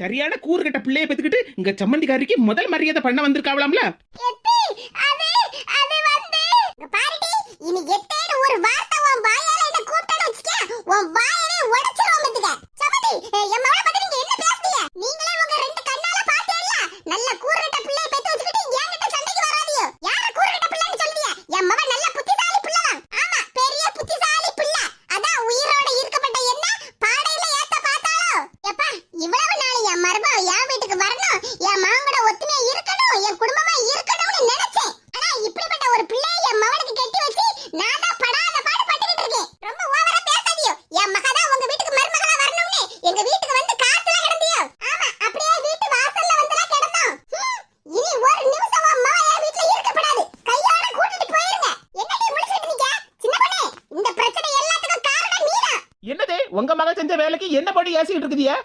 சரியான கூறு பிள்ளைய பெத்துக்கிட்டு இங்க சம்மந்திக்காரிக்கு முதல் மரியாதை பண்ண வந்திருக்காவலாம்ல? ஒரு வார்த்தை உன் வாயால என்ன கூப்பிட்டேன்னு வச்சுக்க உன் வாயவே உடைச்சிருவோம் என் மவளை உங்க மகன் செஞ்ச வேலைக்கு என்ன படி ஏசிக்கிட்டு இருக்குதியா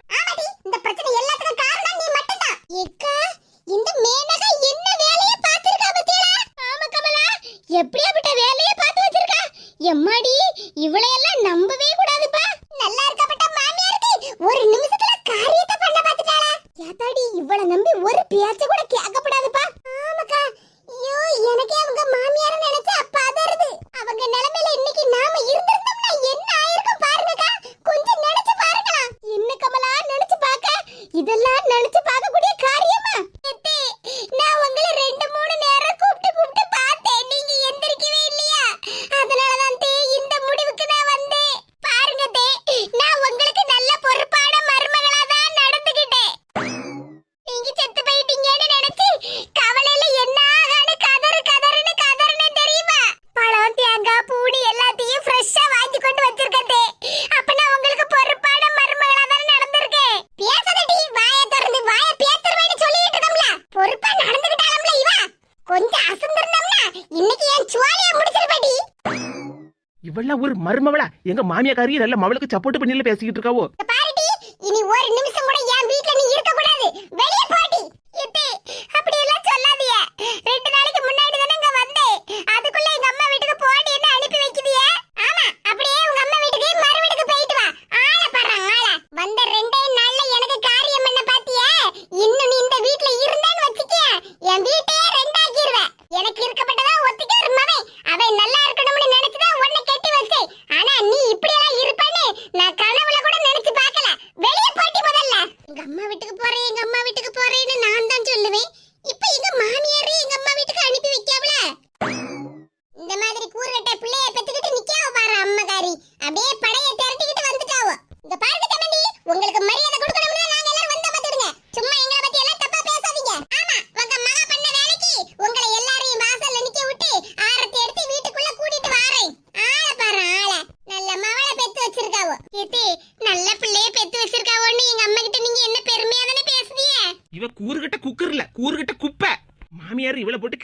மாமியாக்காரி நல்ல மவளுக்கு சப்போர்ட் பண்ணியில பேசிக்கிட்டு இருக்காவோ?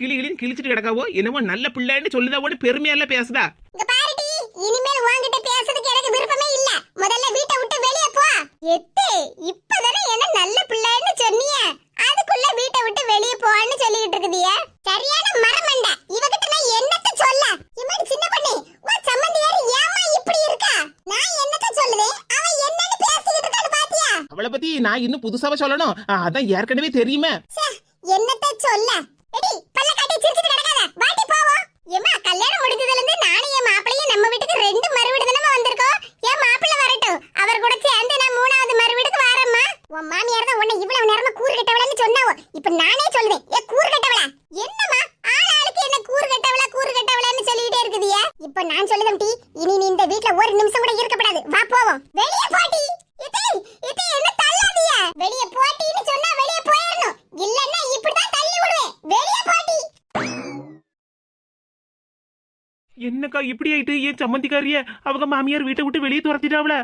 கிளிகளின் கிழிச்சிட்டு கிடக்காவோ? என்னவோ நல்ல பிள்ளைன்னு சொல்லுதாவோட பெருமையால பேசுதா? இனிமேல் உன்கிட்ட பேசுறதுக்கு எனக்கு விருப்பமே இல்ல. முதல்ல வீட்டை விட்டு வெளியே போ. எத்து இப்பதானே என்ன நல்ல பிள்ளைன்னு சொன்னிய. அதுக்குள்ள வீட்டை விட்டு வெளியே போன்னு சொல்லிட்டு இருக்குதிய. சரியான மரமண்ட. இவகிட்ட நான் என்னத்த சொல்ல? இவன் சின்ன பண்ணி. உன் சம்பந்தியார் ஏமா இப்படி இருக்கா? நான் என்னத்த சொல்லுவேன் அவன் என்னன்னு பேசிக்கிட்டு இருக்கான்னு பாத்தியா? அவளை பத்தி நான் இன்னும் புதுசாவா சொல்லணும். அதான் ஏற்கனவே தெரியுமே. என்னத்த சொல்ல? ஏக்கா இப்படி ஆயிட்டு என் சம்மந்திக்காரிய அவங்க மாமியார் வீட்டை விட்டு வெளியே துரத்திட்டாவல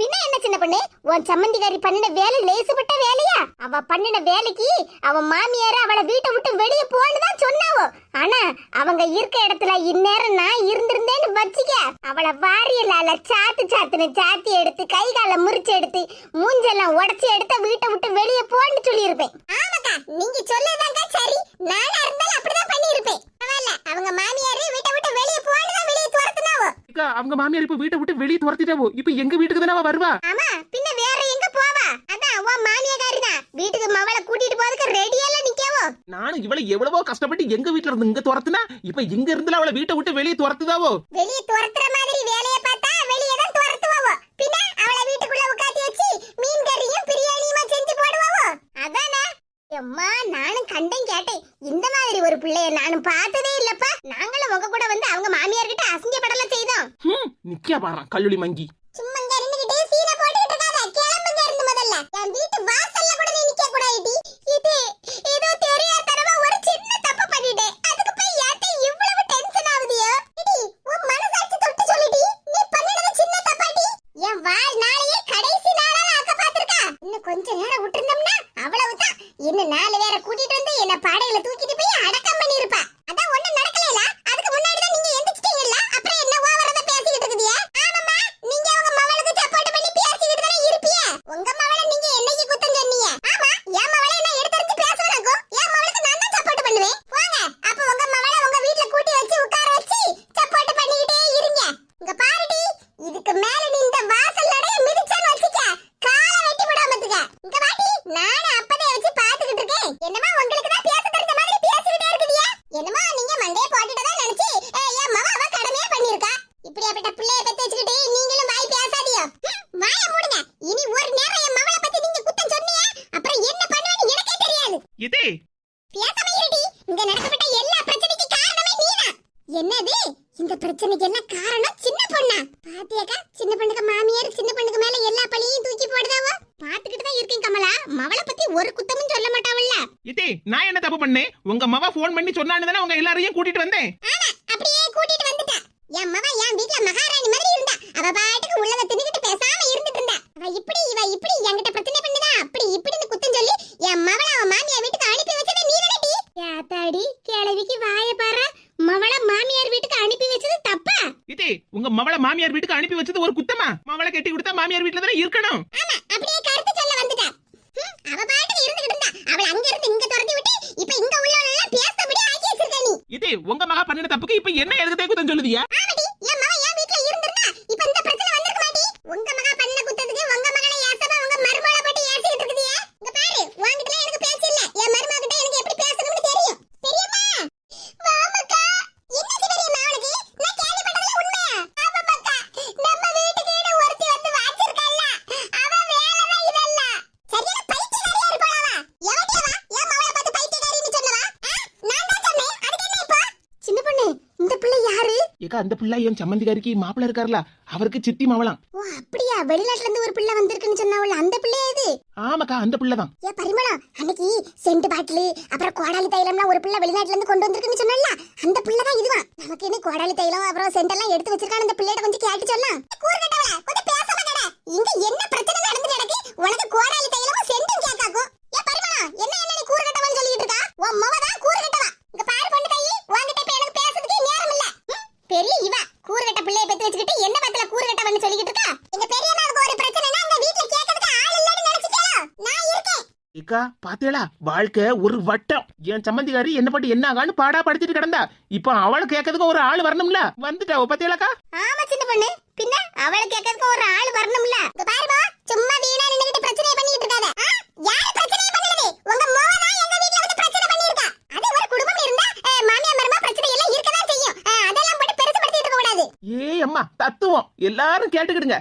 பின்ன என்ன சின்ன பொண்ணு? உன் சம்மந்திக்காரி பண்ணின வேலை லேசுப்பட்ட வேலையா? அவ பண்ணின வேலைக்கு அவ மாமியார் அவளை வீட்டை விட்டு வெளியே போன்னு தான் சொன்னாவோ? ஆனா அவங்க இருக்க இடத்துல இந்நேரம் நான் இருந்திருந்தேன்னு வச்சுக்க அவளை வாரியலால சாத்து சாத்துன்னு சாத்தி எடுத்து கை கால முறிச்சு எடுத்து மூஞ்செல்லாம் உடச்சி எடுத்து வீட்டை விட்டு வெளியே போன்னு சொல்லியிருப்பேன். ஆமாக்கா நீங்க சொல்லதாங்க சரி. நானா இருந்தாலும் அப்படிதான் பண்ணியிருப்பேன். பரவாயில்ல அவங்க மாமியாரே வீட்டை விட்டு வெளியே அக்கா அவங்க மாமியார் இப்ப வீட்டை விட்டு வெளியே துரத்திட்டாவோ? இப்ப எங்க வீட்டுக்கு தானே வருவா? ஆமா பின்ன வேற எங்க போவா? அதான் உன் மாமியாரி தான். வீட்டுக்கு மவளை கூட்டிட்டு போறதுக்கு ரெடியால நிக்கவோ? நானும் இவளை எவ்வளவோ கஷ்டப்பட்டு எங்க வீட்ல இருந்து இங்க துரத்துனா இப்ப இங்க இருந்து அவளை வீட்டை விட்டு வெளியே துரத்துதாவோ? வெளியே துரத்துற மாதிரி வேலைய பார்த்தா வெளியே தான் துரத்துவாவோ? பின்ன அவளை வீட்டுக்குள்ள உட்காத்தி வச்சு மீன் கறியும் பிரியாணியுமா செஞ்சு போடுவாவோ? அதானே? எம்மா நானும் கண்டம் கேட்டேன். இந்த மாதிரி ஒரு பிள்ளைய நானும் பார்த்ததே இல்ல Ingkia barang lah, kalau limangi. மாமியார் வீட்டுக்கு அனுப்பி வச்சது இருக்க அந்த பிள்ளை என் சம்மந்திகாரிக்கு மாப்பிள்ள இருக்காருல அவருக்கு சித்தி மாவலாம். ஓ அப்படியா? வெளிநாட்டுல இருந்து ஒரு பிள்ளை வந்திருக்குன்னு சொன்னாவல அந்த பிள்ளை இது? ஆமாக்கா அந்த பிள்ளை தான் ஏ பரிமளா அன்னைக்கு சென்ட் பாட்டில் அப்புறம் கோடாலி தைலம்லாம் ஒரு பிள்ளை வெளிநாட்டுல இருந்து கொண்டு வந்திருக்குன்னு சொன்னால அந்த பிள்ளை தான் இதுவா? நமக்கு என்ன கோடாலி தைலம் அப்புறம் சென்ட் எல்லாம் எடுத்து வச்சிருக்கான அந்த பிள்ளையிட கொஞ்சம் கேட்டு சொல்லலாம் அவன்னு சொல்லிக்கிட்டு இருக்கா? எங்க பெரியம்மாவுக்கு ஒரு பிரச்சனைனா அந்த வீட்ல கேட்கிறதுக்கு ஆள் இல்லன்னு நினைச்சிட்டேனா நான் இருக்கேன். இக்கா பாத்தீங்களா வாழ்க்கை ஒரு வட்டம். என் சம்மந்திகாரி என்ன பட்டு என்ன ஆகான்னு பாடா படிச்சிட்டு கிடந்தா. இப்போ அவளை கேட்கறதுக்கு ஒரு ஆள் வரணும்ல. வந்துட்டா பாத்தீங்களாக்கா ஆமா சின்ன பொண்ணு. பின்ன அவளை கேட்கறதுக்கு ஒரு ஆள் வரணும்ல. பாருமா சும்மா வீணா நின்னுகிட்டு பிரச்சனை பண்ணிட்டு இருக்காத. யாரு பிரச்சனை? ஆமா தத்துவம். எல்லாரும் கேட்டுக்கிடுங்க.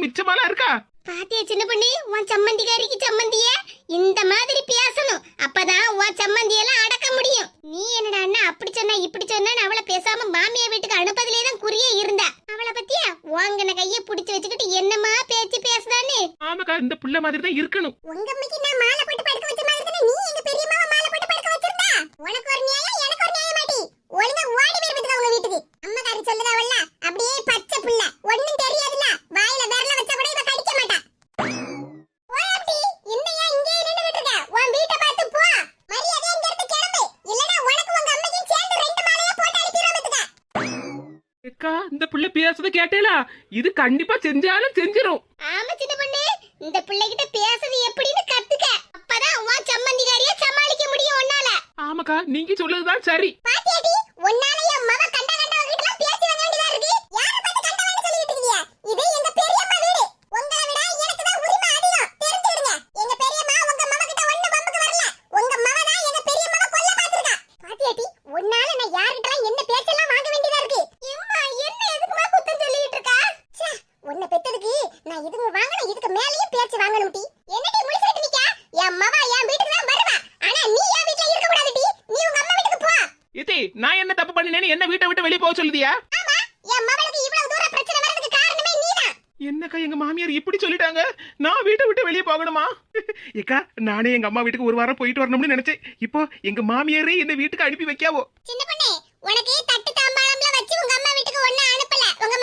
இவன் நமக்கும் மிச்சமாலா இருக்கா பாத்தியா சின்ன பொண்ணு உன் சம்மந்திக்காரிக்கு சம்மந்திய இந்த மாதிரி பேசணும் அப்பதான் உன் சம்மந்தியெல்லாம் அடக்க முடியும் நீ என்னடா அண்ணா அப்படி சொன்னா இப்படி சொன்னா அவளை பேசாம மாமியா வீட்டுக்கு அனுப்பதிலே தான் குறியே இருந்தா அவளை பத்தியா வாங்கின கைய புடிச்சு வச்சுக்கிட்டு என்னமா பேச்சு பேசுதான்னு ஆமாக்கா இந்த புள்ள மாதிரி தான் இருக்கணும் உங்க அம்மைக்கு நான் மாலை போட்டு படுக்க வச்ச மாதிரி தானே நீ எங்க பெரியம்மாவை மாலை போட்டு படுக்க வச்சிருந்தா உனக்கு ஒரு நியாயம் எனக்கு ஒரு நியாயம் மாட்டி ஒழுங்கா ஓடி போய் படுத்துக்க உங்க வீட்டுக்கு அம்மாக்காரி சொல்லுதாவல்ல அப்படியே பச்சை புள்ள ஒண்ணும் தெரியாதுல்ல வாயில விரல வச்சா கூட இவ கடிக்க மாட்டா ஓடி இன்னையா இங்கே நின்னுகிட்டு இருக்க உன் வீட்டை பார்த்து போ மரியாதை இங்க இருந்து கிளம்பு இல்லனா உனக்கு உங்க அம்மைக்கும் சேர்ந்து ரெண்டு மாலையா போட்டு அனுப்பிடுவேன் அக்கா இந்த புள்ள பேசுறத கேட்டேலா. இது கண்டிப்பா செஞ்சாலும் செஞ்சிரும். ஆமா சின்ன பொண்ணு இந்த பிள்ளைகிட்ட பேசுறது எப்படின்னு கத்துக்க. அப்பதான் உன் சம்மந்திகாரிய சமாளிக்க முடியும் உன்னால. ஆமாக்கா நீங்க சொல்லுறதுதான் சரி பாத்தியாடி உன்னால என் மவ கண்ட கண்டவங்க கிட்ட பேசி வாங்க வேண்டியதா இருக்கு யார பார்த்து கண்டவன்னு சொல்லிட்டு இருக்கீங்க இது எங்க பெரியம்மா வீடு உங்களை விட எனக்கு தான் உரிமை அதிகம் தெரிஞ்சுடுங்க எங்க பெரியம்மா உங்க மவ கிட்ட ஒண்ணு பம்புக்கு வரல உங்க மவ தான் எங்க பெரியம்மாவை கொல்ல பாத்துருக்கா பாத்தியாடி உன்னால நான் யார்கிட்டலாம் என்ன பேச்செல்லாம் வாங்க வேண்டியதா இருக்கு எம்மா என்ன எதுக்குமா குத்தம் சொல்லிட்டு இருக்கா ச்சே உன்னை பெத்ததுக்கு நான் இதுக்கு மேலயும் பேச்சு வாங்கணும் டி. என்னடி முடிச்சிட்டு நிக்கா என் மவ என் வீட்டுக்கு தான் வருவா. ஆனா நீ என் வீட்ல இருக்க கூடாது டி. நீ உங்க அம்மா வீட்டுக்கு போ. இது நான் என்ன தப்பு பண்ணினேன்னு என்ன வீட்டை விட்டு வெளியே போக சொல்லுதியா? ஆமா என் மவளுக்கு இவ்வளவு தூரம் பிரச்சனை வர்றதுக்கு காரணமே நீதான். என்னக்கா எங்க மாமியார் இப்படி சொல்லிட்டாங்க? நான் வீட்டை விட்டு வெளியே போகணுமா? ஏக்கா நானே எங்க அம்மா வீட்டுக்கு ஒரு வாரம் போயிட்டு வரணும்னு நினைச்சேன். இப்போ எங்க மாமியாரே என்ன வீட்டுக்கு அனுப்பி வைக்காவோ? சின்ன பொண்ணே உனக்கு தட்டு தாம்பாளம்ல வச்சு உங்க அம்மா வீட்டுக்கு ஒண்ணு அனுப்பல உங்க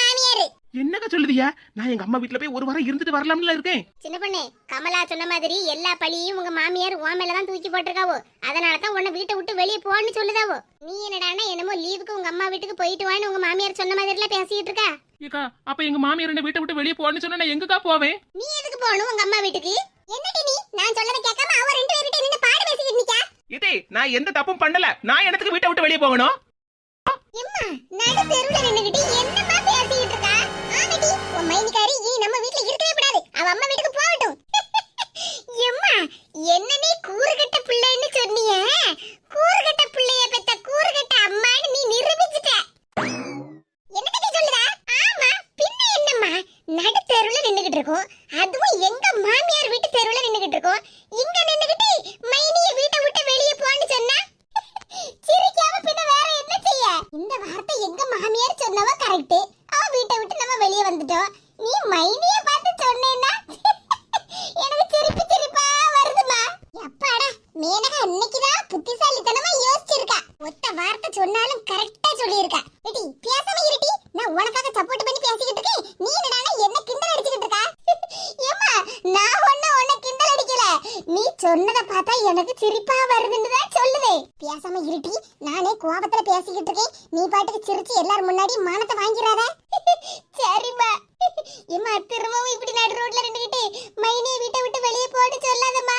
என்னக்கா சொல்லுதியா? நான் எங்க அம்மா வீட்டுல போய் ஒரு வாரம் இருந்துட்டு வரலாம்ல இருக்கேன். சின்ன பொண்ணே கமலா சொன்ன மாதிரி எல்லா பழியும் உங்க மாமியார் உன் மேல தான் தூக்கி போட்டிருக்காவோ? அதனால தான் உன்னை வீட்டை விட்டு வெளியே போன்னு சொல்லுதாவோ? நீ என்னடான்னா என்னமோ லீவுக்கு உங்க அம்மா வீட்டுக்கு போயிட்டு வான்னு உங்க மாமியார் சொன்ன மாதிரிலாம் பேசிட்டு இருக்கா? ஏக்கா அப்ப எங்க மாமியார் என்ன வீட்டை விட்டு வெளியே போன்னு சொன்னா நான் எங்கக்கா போவேன்? நீ எதுக்கு போகணும் உங்க அம்மா வீட்டுக்கு? என்னடி நீ? நான் சொல்லத கேட்காம அவ ரெண்டு பேர்கிட்ட நின்னு பாடு பேசிக்கிட்டு நிக்கா? இதே நான் எந்த தப்பும் பண்ணல. நான் எனக்கு வீட்டை விட்டு வெளியே போகணும்? எம்மா நடு தெருவுல நின்னுகிட்டு ஆமாடி உன் மைனிக்காரி இனி நம்ம வீட்ல இருக்கவே கூடாது. அவ அம்மா வீட்டுக்கு போகட்டும். எம்மா என்ன நீ கூறுகட்ட பிள்ளைன்னு சொன்னிய கூறுகட்ட பிள்ளைய பெத்த கூறுகட்ட அம்மான்னு நீ நிரூபிச்சிட்ட என்ன கட்டி சொல்லுதா ஆமா பின்ன என்னம்மா நடு தெருவுல நின்னுகிட்டு இருக்கோம் அதுவும் எங்க மாமியார் வீட்டு தெருவுல நின்னுகிட்டு இருக்கோம் இங்க நின்னுகிட்டு மைனிய வீட்டை விட்டு வெளியே போன்னு சொன்னா சிரிக்காம பின்ன வேற என்ன செய்ய இந்த வார்த்தை எங்க மாமியார் சொன்னவ கரெக்ட் அவ வீட்டை விட்டு நம்ம வெளியே வந்துட்டோம் நீ மைனிய பார்த்து சொன்னேன்னா எனக்கு சிரிப்பு சிரிப்பா வருதுமா எப்பாடா மேனகா அன்னைக்குதான் புத்திசாலித்தனமா யோசிச்சிருக்கா ஒத்த வார்த்தை சொன்னாலும் கரெக்டா சொல்லியிருக்கா ஏடி பேசாம இருட்டி நான் உனக்காக சப்போர்ட் பண்ணி பேசிக்கிட்டு இருக்கேன் நீ என்னடா என்ன கிண்டல் அடிச்சுக்கிட்டு இருக்கா ஏமா நான் ஒண்ணு உன்னை கிண்டல் அடிக்கல நீ சொன்னத பார்த்தா எனக்கு சிரிப்பா வருதுன்னு தான் சொல்லுது பேசாம இருட்டி நானே கோபத்துல பேசிக்கிட்டு இருக்கேன் நீ பாட்டுக்கு சிரிச்சு எல்லாரும் முன்னாடி மானத்தை வாங்கிடாத சரிம்மா ஏமா திரும்பவும் இப்படி நடு ரோட்ல நின்னுகிட்டு மைனிய வீட்டை விட்டு வெளியே போட்டு சொல்லாதம்மா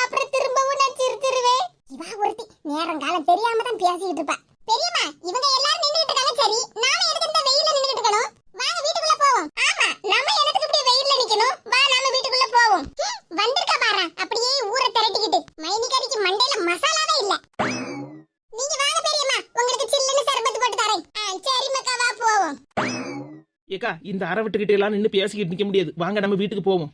அப்புறம் திரும்பவும் நான் சிரிச்சிருவேன் இவா ஒருத்தி நேரம் காலம் தெரியாம தான் பேசிக்கிட்டு இருப்பா பெரியம்மா இவங்க எல்லாரும் நின்னுகிட்டு இருக்காங்க சரி நாம எதுக்கு இந்த வெயில்ல நின்னுகிட்டு இருக்கணும் வாங்க வீட்டுக்குள்ள போவோம் ஆமா நம்ம எனக்கு இப்படி வெயில்ல நிக்கணும் வா நாம வீட்டுக்குள்ள போவோம் ஹம், வந்திருக்கா பாரு அப்படியே ஊரை திரட்டிக்கிட்டு மைனி கறிக்கு மண்டையில மசாலாவே இல்ல நீங்க வாங்க பெரியம்மா உங்களுக்கு சில்லுன்னு சர்பத்து போட்டு தரேன் ஆ, சரி மக்கா வா போவோம் ஏக்கா இந்த அரை விட்டுக்கிட்டே எல்லாம் நின்று பேசிக்கிட்டு நிக்க முடியாது. வாங்க நம்ம வீட்டுக்கு போவோம்.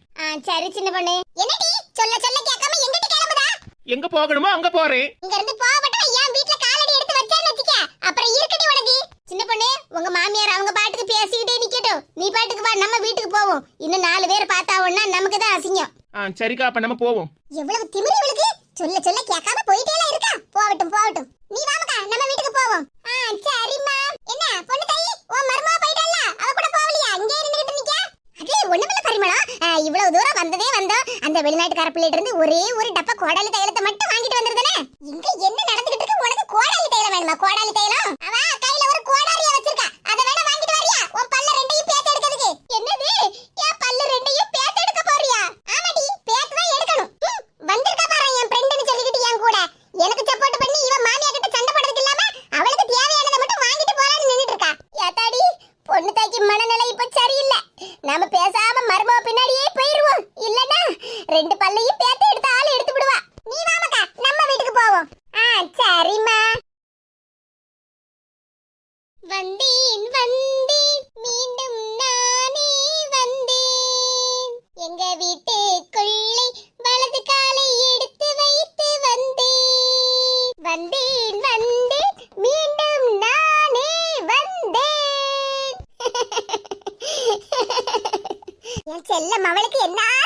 சரி சின்ன பொண்ணு. என்னடி? சொல்ல சொல்ல கேட்காம எங்கிட்ட கிளம்புதா? எங்க போகணுமோ அங்க போறேன். இங்க இருந்து போகப்பட்டா என் வீட்ல காலடி எடுத்து வச்சான்னு வச்சுக்க. அப்புறம் இருக்கடி உனக்கு. சின்ன பொண்ணு உங்க மாமியார் அவங்க பாட்டுக்கு பேசிக்கிட்டே நிக்கட்டும். நீ பாட்டுக்கு வா நம்ம வீட்டுக்கு போவோம். இன்னும் நாலு பேர் பார்த்தாவோன்னா நமக்கு தான் அசிங்கம். ஆ சரிக்கா அப்ப நம்ம போவோம். எவ்வளவு திமிரு இவளுக்கு. சொல்ல சொல்ல கேட்காம போயிட்டே இருக்கா. போகட்டும் போகட்டும். நீ வாமக்கா நம்ம வீட்டுக்கு போவோம். ஆ சரிம்மா. என்ன பொண்ணு தாயி? உன் மருமக போயிட்டால அவ கூட போவலையா இங்கே நின்னுட்டு நிக்க அது ஒண்ணுமில்ல பரிமளா. இவ்வளவு தூரம் வந்ததே வந்தோம். அந்த வெளிநாட்டுக்கார பிள்ளைகிட்ட இருந்து ஒரே ஒரு டப்பா கோடாலி தைலத்தை மட்டும் வாங்கிட்டு வந்திருந்தானே. இங்க என்ன நடந்துகிட்டு இருக்கு? உனக்கு கோடாலி தைலம் வேணுமா? கோடாலி தைலம்? என்ன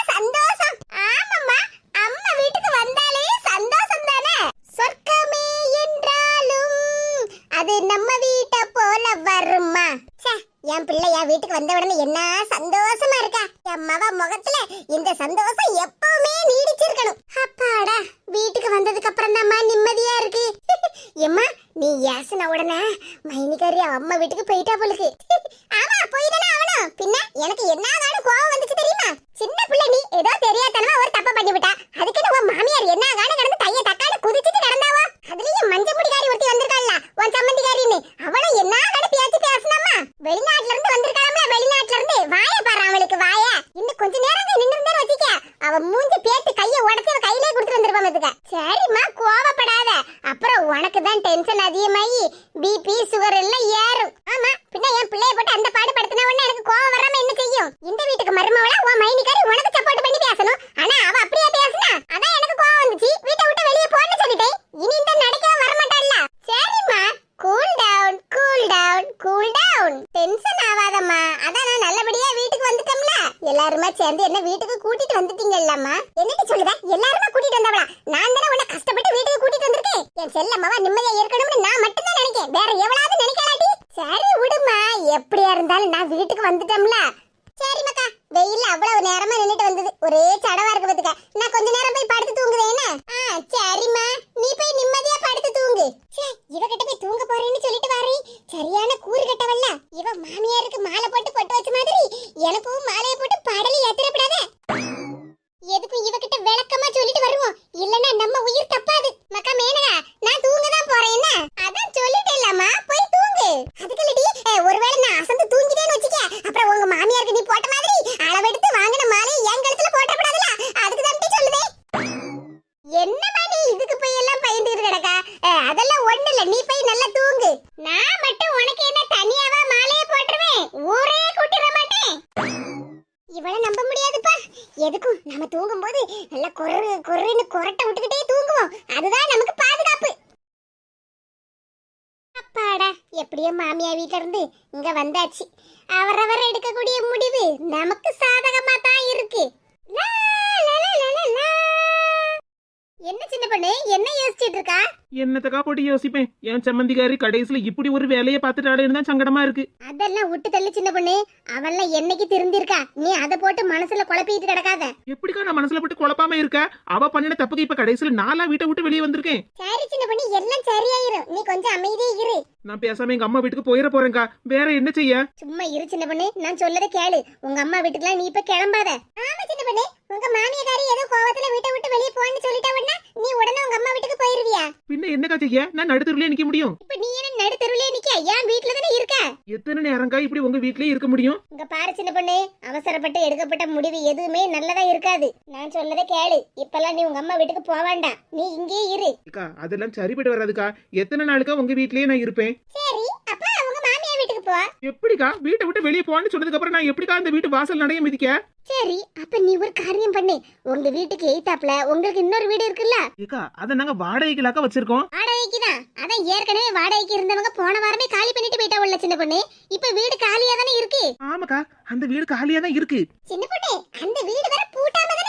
என் செல்லம்மாவா நிம்மதியா இருக்கணும்னு நான் மட்டும்தான் நினைக்கேன். வேற எவ்வளவு நினைக்கலாட்டி? சரி விடுமா. எப்படியா இருந்தாலும் நான் வீட்டுக்கு வந்துட்டோம்ல. சரி மக்கா வெயில்ல அவ்வளவு நேரமா நின்னுட்டு வந்தது. ஒரே சடவா இருக்கு பாத்துக்க. நான் கொஞ்ச நேரம் போய் படுத்து தூங்குவேனா ஆ சரிம்மா. நீ போய் நிம்மதியா படுத்து தூங்கு. ச்சே இவகிட்ட போய் தூங்க போறேன்னு சொல்லிட்டு வாரி. சரியான கூறு கட்டவல்ல இவ மாமியாருக்கு மாலை போட்டு பொட்டு வச்ச மாதிரி எனக்கும் மாலையை போட்டு படலி ஏத்திரப்படாத எதுக்கும் இவகிட்ட விளக்கமா சொல்லிட்டு வருவோம். இல்லனா நம்ம உயிர் தப்பாது. மக்கா மேனகா நான் தூங்க தான் போறேன் என்ன? அதான் சொல்லிட்டேன்லம்மா போய் தூங்கு. அதுக்குள்ளடி ஒருவேளை நான் அசந்து தூங்கிட்டேன்னு வச்சுக்க அப்புறம் உங்க மாமியாருக்கு நீ போட்ட மாதிரி அளவெடுத்து வாங்கின மாலையை என் கழுத்துல போட்டப்படாதுல அதுக்கு தான் சொல்லுதே. என்னம்மா நீ இதுக்கு போய் எல்லாம் பயந்துகிட்டு கிடக்கா? அதெல்லாம் ஒண்ணு இல்ல நீ போய் நல்லா எப்படியோ மாமியா வீட்ல இருந்து இங்க வந்தாச்சு. அவரவர் எடுக்கக்கூடிய முடிவு நமக்கு சாதகமா தான் இருக்கு. லா, லா. என்ன சின்ன பொண்ணு? என்ன யோசிச்சிட்டு இருக்கா? என்னத்தக்கா போட்டு யோசிப்பேன்? என் சம்மந்திக்காரி கடைசியில இப்படி ஒரு வேலையை பார்த்துட்டாளேன்னு தான் சங்கடமா இருக்கு. அதெல்லாம் விட்டு தள்ளு சின்ன பொண்ணு. அவள்லாம் என்னைக்கு திருந்திருக்கா? நீ அதை போட்டு மனசுல குழப்பிட்டு கிடக்காத. எப்படிக்கா நான் மனசுல போட்டு குழப்பாம இருக்க? அவ பண்ணின தப்புக்கு இப்ப கடைசியில நாலா வீட்டை விட்டு வெளியே வந்திருக்கேன். சரி சின்ன பொண்ணு எல்லாம் சரியாயிரும். நீ கொஞ்சம் அமைதியா இரு. நான் பேசாம எங்க அம்மா வீட்டுக்கு போயிட போறேன்க்கா. வேற என்ன செய்ய? சும்மா இரு சின்ன பொண்ணு. நான் சொல்லத கேளு. உங்க அம்மா வீட்டுக்குலாம் நீ இப்ப கிளம்பாத. ஆமா சின்ன பொண்ணு. உங்க மாமியாரி ஏதோ கோவத்துல வீட்டை விட்டு வெளியே போன்னு சொல்லிட்டா உடனே நீ உடனே உங்க அம்மா வீட்டுக்கு போயிருவியா? பின்ன என்னக்கா செய்ய? நான் நடுத்தருலயே நிக்க முடியும். இப்ப நீ என்ன நடு தெருவிலே நிக்க ஏன் வீட்டுல தானே இருக்க? எத்தனை நேரம்க்கா இப்படி உங்க வீட்லயே இருக்க முடியும்? இங்க பாரு சின்ன பொண்ணு அவசரப்பட்டு எடுக்கப்பட்ட முடிவு எதுவுமே நல்லதா இருக்காது. நான் சொல்லத கேளு. இப்பெல்லாம் நீ உங்க அம்மா வீட்டுக்கு போக வேண்டாம். நீ இங்கேயே இரு. அக்கா அதெல்லாம் சரிப்பட்டு வராதுக்கா. எத்தனை நாளுக்கா உங்க வீட்லயே நான் இருப்பேன்? சரி அப்ப. உங்க மாமியா வீட்டுக்கு போ. எப்படிக்கா? வீட்டை விட்டு வெளியே போன்னு சொன்னதுக்கு அப்புறம் நான் எப்படிக்கா அந்த வீட்டு வாசல் நடைய மிதிக்க? சரி அப்ப நீ ஒரு காரியம் பண்ணு. உங்க வீட்டுக்கு எய்தாப்ல உங்களுக்கு இன்னொரு வீடு இருக்குல்ல? ஏக்கா அதை நாங்க வாடகைக்குலாக்கா வச்சிருக்கோம். வாடகைக்கு தான். அதான் ஏற்கனவே வாடகைக்கு இருந்தவங்க போன வாரமே காலி பண்ணிட்டு போயிட்டா உள்ள சின்ன பொண்ணு. இப்ப வீடு காலியா தானே இருக்கு? ஆமாக்கா அந்த வீடு காலியா தான் இருக்கு. சின்ன பொண்ணு அந்த வீடு வேற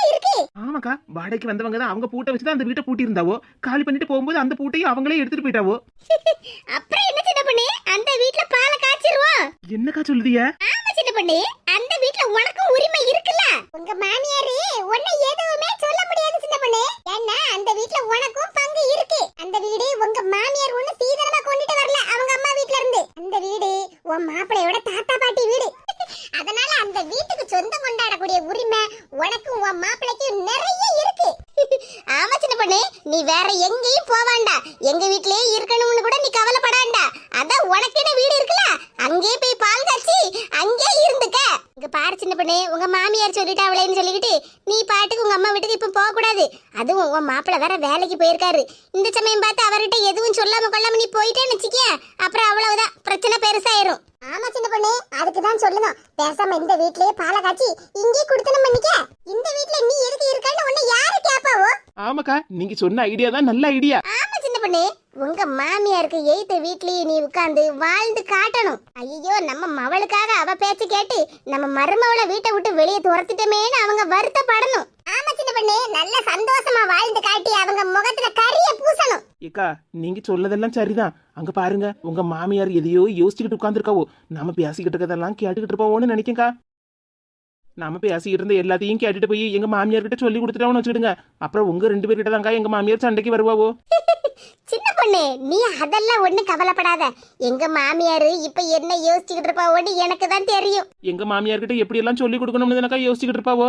இருக்கு. ஆமாக்கா வாடகைக்கு வந்தவங்க தான் அவங்க பூட்டை வச்சு தான் அந்த வீட்டை பூட்டி இருந்தாவோ காலி பண்ணிட்டு போகும்போது அந்த பூட்டையும் அவங்களே எடுத்துட்டு போயிட்டாவோ? அப்புறம் என்ன சின்ன பொண்ணு? அந்த வீட்ல பாலை காய்ச்சிருவோம் என்னக்கா சொல்லுதிய ஆமா சின்ன பொண்ணு அந்த வீட்ல உனக்கும் உரிமை இருக்குல்ல? உங்க மாமியாரு உன்னை எதுவுமே சொல்ல முடியாது சின்ன பொண்ணு. ஏன்னா அந்த வீட்ல உனக்கும் பங்கு இருக்கு. அந்த வீடு உங்க மாமியார் ஒண்ணு சீதனமா கொண்டுட்டு வரல அவங்க அம்மா வீட்ல இருந்து. அந்த வீடு உன் மாப்பிளையோட தாத்தா பாட்டி வீடு. அதனால அந்த வீட்டுக்கு சொந்தம் கொண்டாடக்கூடிய உரிமை உனக்கும் உன் மாப்பிளைக்கும் நிறைய இருக்கு. ஆமா சின்ன பொண்ணு நீ வேற எங்கேயும் போவாண்டா எங்க வீட்லயே இருக்கணும்னு கூட நீ கவலைப்படாண்டா. அதான் உனக்குன்னு வீடு இருக்குல்ல? அங்கேயே போய் பால் காய்ச்சி அங்கேயே இருந்துக்க. இங்க பாரு சின்ன பொண்ணு உங்க மாமியார் சொல்லிட்டாவளேன்னு சொல்லிக்கிட்டு நீ பாட்டுக்கு உங்க அம்மா வீட்டுக்கு இப்ப போக கூடாது அதுவும் உன் மாப்பிள்ளை வேற வேலைக்கு போயிருக்காரு. இந்த சமயம் பார்த்து அவர்கிட்ட எதுவும் சொல்லாம கொள்ளாம நீ போயிட்டேன்னு வச்சுக்கிய அப்புறம் அவ்வளவுதான். பிரச்சனை பெருசாயிரும். ஆமா சின்ன பொண்ணு. அதுக்கு தான் சொல்லணும். பேசாம இந்த வீட்லயே பாலை காய்ச்சி இங்கே குடுத்தனம் பண்ணிக்க இந்த வீட்ல நீ எதுக்கு இருக்கன்னு உன்னை யாரு கேப்பாவோ ஆமாக்கா நீங்க சொன்ன ஐடியா தான் நல்ல ஐடியா ஆமா சின்ன பொண்ணு. உங்க மாமியாருக்கு எய்த்த வீட்லயே நீ உட்கார்ந்து வாழ்ந்து காட்டணும். ஐயோ நம்ம மவளுக்காக அவ பேச்சு கேட்டு நம்ம மருமவளை வீட்டை விட்டு வெளியே துரத்திட்டமேன்னு அவங்க வருத்தப்படணும். ஆமா சின்ன பொண்ணு. நல்ல சந்தோஷமா வாழ்ந்து காட்டி அவங்க முகத்துல கரிய பூசணும். ஏக்கா நீங்க சொல்லதெல்லாம் சரிதான். அங்க பாருங்க உங்க மாமியார் எதையோ யோசிச்சுக்கிட்டு உட்காந்துருக்காவோ நம்ம பேசிக்கிட்டு இருக்கதெல்லாம் கேட்டுக்கிட்டு இருப்போம்னு நினைக்கேக்கா நாம பேசிக்கிட்டு இருந்த எல்லாத்தையும் கேட்டுட்டு போய் எங்க மாமியார் கிட்ட சொல்லி கொடுத்துட்டோம்னு வச்சுக்கிடுங்க. அப்புறம் உங்க ரெண்டு பேர்கிட்ட தாங்க எங்க மாமியார் சண்டைக்கு வருவாவோ? சின்ன பொண்ணு நீ அதெல்லாம் ஒண்ணு கவலைப்படாத. எங்க மாமியாரு இப்ப என்ன யோசிச்சுக்கிட்டு இருப்பாவோன்னு எனக்கு தான் தெரியும். எங்க மாமியார் கிட்ட எப்படி எல்லாம் சொல்லி கொடுக்கணும்னு தானக்கா யோசிச்சுக்கிட்டு இருப்பாவோ?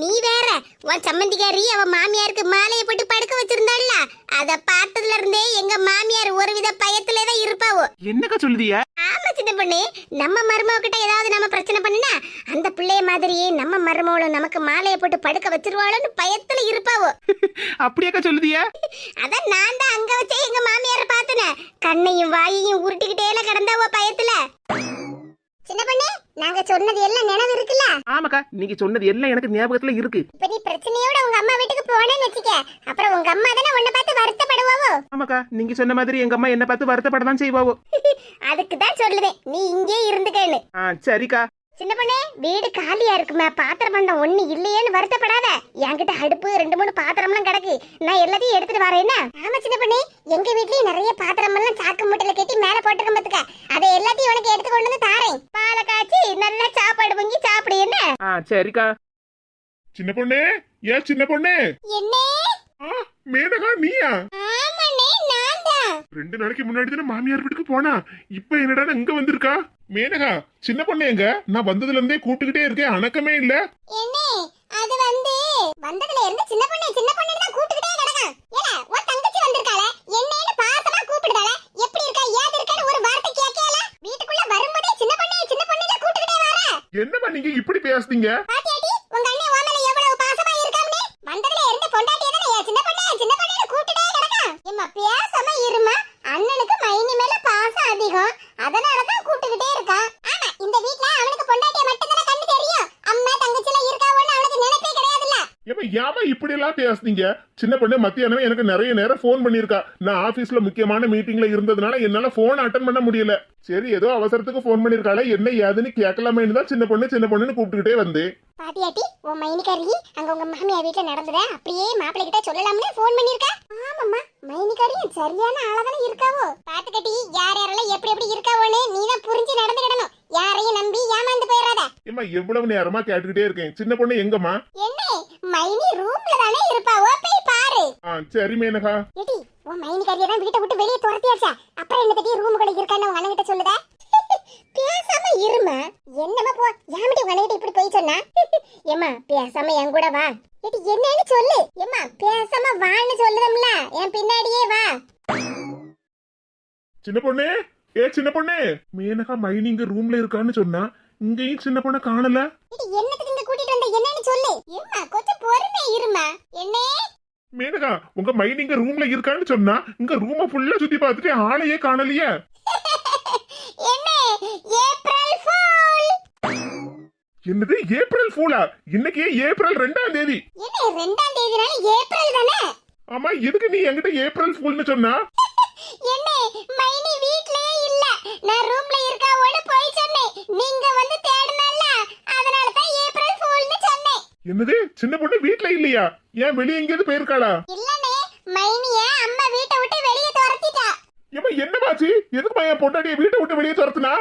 நீ வேற உன் சம்மந்திக்காரி அவ மாமியாருக்கு மாலையை போட்டு படுக்க வச்சிருந்தாள்ல அத பார்த்ததுல இருந்தே எங்க மாமியார் ஒருவித பயத்துல தான் இருப்பாவோ. என்னக்கா சொல்லுதிய? ஆமா சின்ன பொண்ணு நம்ம மருமக கிட்ட ஏதாவது நம்ம பிரச்சனை பண்ணுனா அந்த பிள்ளைய மாதிரியே நம்ம மருமகளும் நமக்கு மாலையை போட்டு படுக்க வச்சிருவாளோன்னு பயத்துல இருப்பாவோ. அப்படியாக்கா சொல்லுதிய? அதான் நான் தான் அங்க வச்சே எங்க மாமியார பார்த்தனே. கண்ணையும் வாயையும் உருட்டிக்கிட்டேல கிடந்தாவோ பயத்துல. சின்ன பொண்ணு நாங்க சொன்னது எல்லாம் நினைவு இருக்குல்ல? ஆமாக்கா நீங்க சொன்னது எல்லாம் எனக்கு ஞாபகத்துல இருக்கு. இப்ப நீ பிரச்சனையோட உங்க அம்மா வீட்டுக்கு போனேன்னு வச்சுக்க. அப்புறம் உங்க அம்மா தானே உன்னை பார்த்து வருத்தப்படுவாவோ? ஆமாக்கா நீங்க சொன்ன மாதிரி எங்க அம்மா என்ன பார்த்து வருத்தப்பட தான் செய்வாவோ. அதுக்கு தான் சொல்லுவேன் நீ இங்கே இருந்துக்கன்னு. சரிக்கா. சின்ன பொண்ணே வீடு காலியா இருக்குமே பாத்திரம் பண்டம் ஒண்ணு இல்லையேன்னு வருத்தப்படாத. என்கிட்ட அடுப்பு ரெண்டு மூணு பாத்திரம்லாம் கிடக்கு. நான் எல்லாத்தையும் எடுத்துட்டு வரேன் என்ன? ஆமா சின்ன பொண்ணே எங்க வீட்லயும் நிறைய பாத்திரம் எல்லாம் சாக்கு மூட்டையில கட்டி மேல போட்டுருக்க பாத்துக்க. அதை எல்லாத்தையும் உனக்கு எடுத்து கொண்டு வந்து தாரேன். பாலை காய்ச்சி நல்லா சாப்பாடு பொங்கி சாப்பிடு என்ன? ஆ சரிக்கா. சின்ன பொண்ணே ஏன் சின்ன பொண்ணே? என்ன? ஆ, மேனகா நீயா? தான் ரெண்டு நாளைக்கு முன்னாடி தானே மாமியார் வீட்டுக்கு போனா? இப்ப என்னடா இங்க வந்திருக்கா? மேனகா சின்ன பொண்ணு எங்க? நான் வந்ததுல இருந்தே கூப்பிட்டுக்கிட்டே இருக்கேன் அணக்கமே இல்ல. அது வந்து வந்ததுல இருந்து சின்ன பொண்ணு சின்ன பொண்ணு தான் கூப்பிட்டுக்கிட்டே கிடக்கான் ஏல உன் தங்கச்சி வந்திருக்காளே என்னன்னு பாசமா கூப்பிடுதாளே? எப்படி இருக்கா ஏது இருக்கான்னு ஒரு வார்த்தை கேட்கல? வீட்டுக்குள்ள வரும்போதே சின்ன பொண்ணு சின்ன பொண்ணு தான் கூப்பிட்டுக்கிட்டே வர. என்னம்மா நீங்க இப்படி பேசுறீங்க பாத்தியாடி உங்க அண்ணன் உன் மேல எவ்வளவு பாசமா இருக்கான்னு வந்ததுல இருந்து பொண்டாட்டியே தானே ஏன் சின்ன பொண்ணு சின்ன பொண்ணு கூப்பிட்டுட்டே கிடக்கான் ஏம்மா பேசாம இருமா அண்ணனுக்கு மைனி மேல பாசம் அதிகம் அதனால தான் கூப்பிட்டுக்கிட்டே இருக்கான் ஆமா இந்த வீட்ல அவனுக்கு பொண்டாட்டிய மட்டும் தானே கண்ணு தெரியும் அம்மா தங்கச்சி எல்லாம் இருக்காவோன்னு அவனுக்கு நினைப்பே கிடையாதுல்ல ஏப்பா ஏமா எல்லாம் பேசுனீங்க. சின்ன பொண்ணு மத்தியானமே எனக்கு நிறைய நேரம் ஃபோன் பண்ணியிருக்கா. நான் ஆபீஸ்ல முக்கியமான மீட்டிங்ல இருந்ததுனால என்னால ஃபோன் அட்டன் பண்ண முடியல. சரி ஏதோ அவசரத்துக்கு ஃபோன் பண்ணிருக்காளே என்ன ஏதுன்னு கேட்கலாமேன்னு தான் சின்ன பொண்ணு சின்ன பொண்ணுன்னு கூப்பிட்டுக்கிட்டே வந்தேன். பாட்டியாட்டி உன் மைனிக்காரி அங்க உங்க மாமியார் வீட்டுல நடந்ததா அப்படியே மாப்பிள்ளை கிட்ட சொல்லலாம்னு ஃபோன் பண்ணிருக்கா ஆமாம்மா மைனிக்காரி சரியான ஆளாதானே இருக்காவோ? பாத்துக்கட்டி யார் யாரெல்லாம் எப்படி எப்படி இருக்காவோன்னு நீ தான் புரிஞ்சு நடந்துக்கிடணும். யாரையும் நம்பி ஏமாந்து போயிடாத ஏம்மா எவ்வளவு நேரமா கேட்டுக்கிட்டே இருக்கேன். சின்ன பொண்ணு எங்கம்மா? என்ன மைனி ரூம்ல தானே இருப்பாவோ போய் பாரு. ஆ சரி மேனகா. ஏடி உன் மைனிக்காரியை தான் வீட்டை விட்டு வெளியே துரத்தியாச்சா? அப்புறம் என்ன தட்டி ரூமுக்குள்ள இருக்கான்னு உங்க அண்ணன் கிட்ட சொல்லுதா? பேசாம இருமா. என்னமா போ யாமடி உங்க அண்ணன் இப்படி போய் சொன்னா? ஏமா பேசாம என் கூட வா. ஏடி என்னன்னு சொல்லு. ஏமா பேசாம வான்னு சொல்லுதம்ல. என் பின்னாடியே வா. சின்ன பொண்ணு? ஏ சின்ன பொண்ணு. மேனகா மைனி இங்க ரூம்ல இருக்கான்னு சொன்னா இங்கேயும் சின்ன பொண்ணை காணல. என்னத்துக்கு இங்க கூட்டிட்டு வந்த? என்னன்னு சொல்லு. ஏமா கொஞ்சம் பொறுமை இருமா என்னே? மேனகா உங்க மைனி இங்க ரூம்ல இருக்கான்னு சொன்னா இங்க ரூம ஃபுல்லா சுத்தி பார்த்துட்டு ஆளையே காணலையே. என்னது ஏப்ரல் ஃபூலா இன்னைக்கு ஏப்ரல் ரெண்டாம் தேதி. என்ன ரெண்டாம் தேதினால ஏப்ரல் தானே? ஆமா எதுக்கு நீ என்கிட்ட ஏப்ரல் ஃபூல்னு சொன்னா? என்ன மைனி இல்ல நான் ரூம்ல இருக்காவோன்னு போய் சொன்னேன். நீங்க வந்து தேடுனல்ல. அதனால தான் ஏப்ரல் ஃபூல்னு சொன்னேன். என்னது? சின்ன பொண்ணு வீட்ல இல்லையா? ஏன் வெளியே எங்கேயாவது போயிருக்காளா? இல்லனே மைனிய அம்மா வீட்டை விட்டு வெளியே துரத்திட்டா. ஏமா என்னமாச்சு எதுக்குமா என் பொண்டாட்டிய வீட்டை விட்டு வெளியே துரத்துனா?